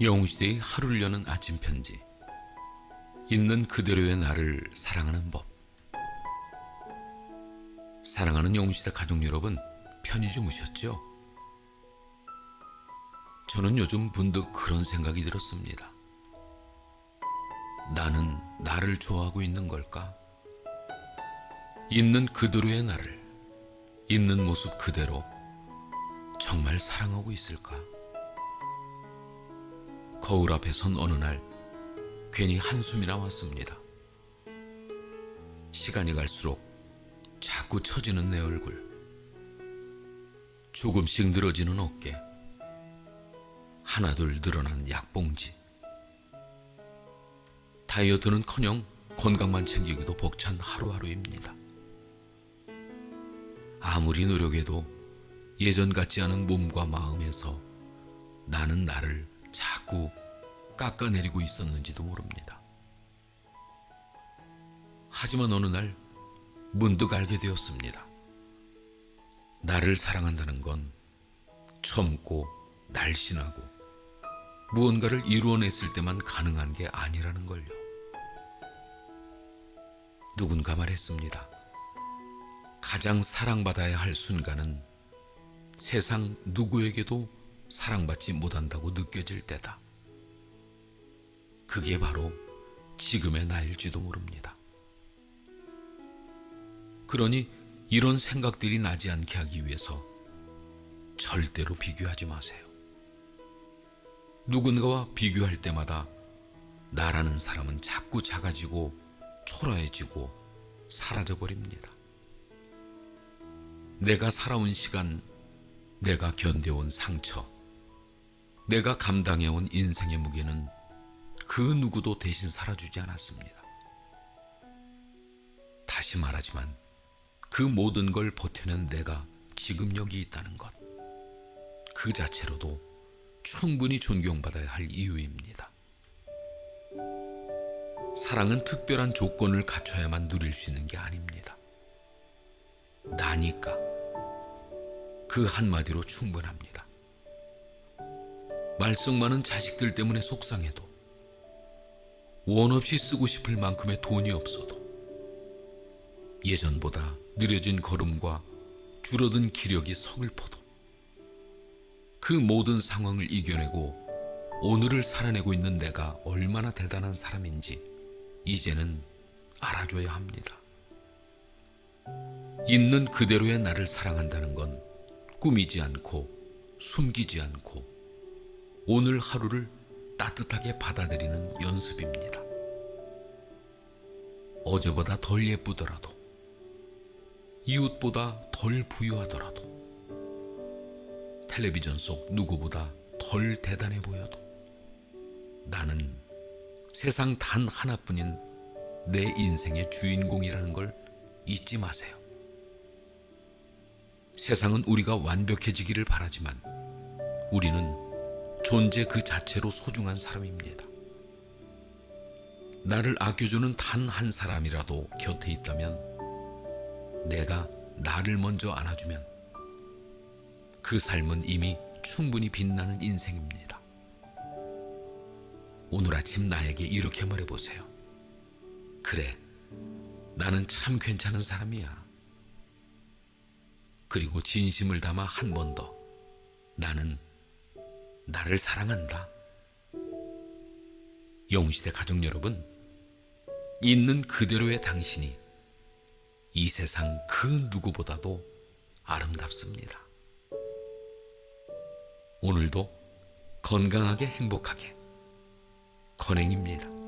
영웅시대의 하루를 여는 아침 편지. 있는 그대로의 나를 사랑하는 법. 사랑하는 영웅시대 가족 여러분, 편히 주무셨죠? 저는 요즘 문득 그런 생각이 들었습니다. 나는 나를 좋아하고 있는 걸까? 있는 그대로의 나를, 있는 모습 그대로 정말 사랑하고 있을까? 거울 앞에 선 어느 날 괜히 한숨이 나왔습니다. 시간이 갈수록 자꾸 처지는 내 얼굴, 조금씩 늘어지는 어깨, 하나둘 늘어난 약봉지. 다이어트는 커녕 건강만 챙기기도 벅찬 하루하루입니다. 아무리 노력해도 예전 같지 않은 몸과 마음에서 나는 나를 자꾸 깎아내리고 있었는지도 모릅니다. 하지만 어느 날 문득 알게 되었습니다. 나를 사랑한다는 건 젊고 날씬하고 무언가를 이루어냈을 때만 가능한 게 아니라는 걸요. 누군가 말했습니다. 가장 사랑받아야 할 순간은 세상 누구에게도 사랑받지 못한다고 느껴질 때다. 그게 바로 지금의 나일지도 모릅니다. 그러니 이런 생각들이 나지 않게 하기 위해서 절대로 비교하지 마세요. 누군가와 비교할 때마다 나라는 사람은 자꾸 작아지고 초라해지고 사라져버립니다. 내가 살아온 시간, 내가 견뎌온 상처, 내가 감당해온 인생의 무게는 그 누구도 대신 살아주지 않았습니다. 다시 말하지만 그 모든 걸 버텨낸 내가 지금 여기 있다는 것. 그 자체로도 충분히 존경받아야 할 이유입니다. 사랑은 특별한 조건을 갖춰야만 누릴 수 있는 게 아닙니다. 나니까 그 한마디로 충분합니다. 말썽 많은 자식들 때문에 속상해도 원 없이 쓰고 싶을 만큼의 돈이 없어도 예전보다 느려진 걸음과 줄어든 기력이 서글퍼도 그 모든 상황을 이겨내고 오늘을 살아내고 있는 내가 얼마나 대단한 사람인지 이제는 알아줘야 합니다. 있는 그대로의 나를 사랑한다는 건 꾸미지 않고 숨기지 않고 오늘 하루를 따뜻하게 받아들이는 연습입니다. 어제보다 덜 예쁘더라도, 이웃보다 덜 부유하더라도, 텔레비전 속 누구보다 덜 대단해 보여도, 나는 세상 단 하나뿐인 내 인생의 주인공이라는 걸 잊지 마세요. 세상은 우리가 완벽해지기를 바라지만 우리는 존재 그 자체로 소중한 사람입니다. 나를 아껴주는 단 한 사람이라도 곁에 있다면 내가 나를 먼저 안아주면 그 삶은 이미 충분히 빛나는 인생입니다. 오늘 아침 나에게 이렇게 말해보세요. 그래, 나는 참 괜찮은 사람이야. 그리고 진심을 담아 한 번 더, 나는 나를 사랑한다. 영시대 가족 여러분, 있는 그대로의 당신이 이 세상 그 누구보다도 아름답습니다. 오늘도 건강하게 행복하게 건행입니다.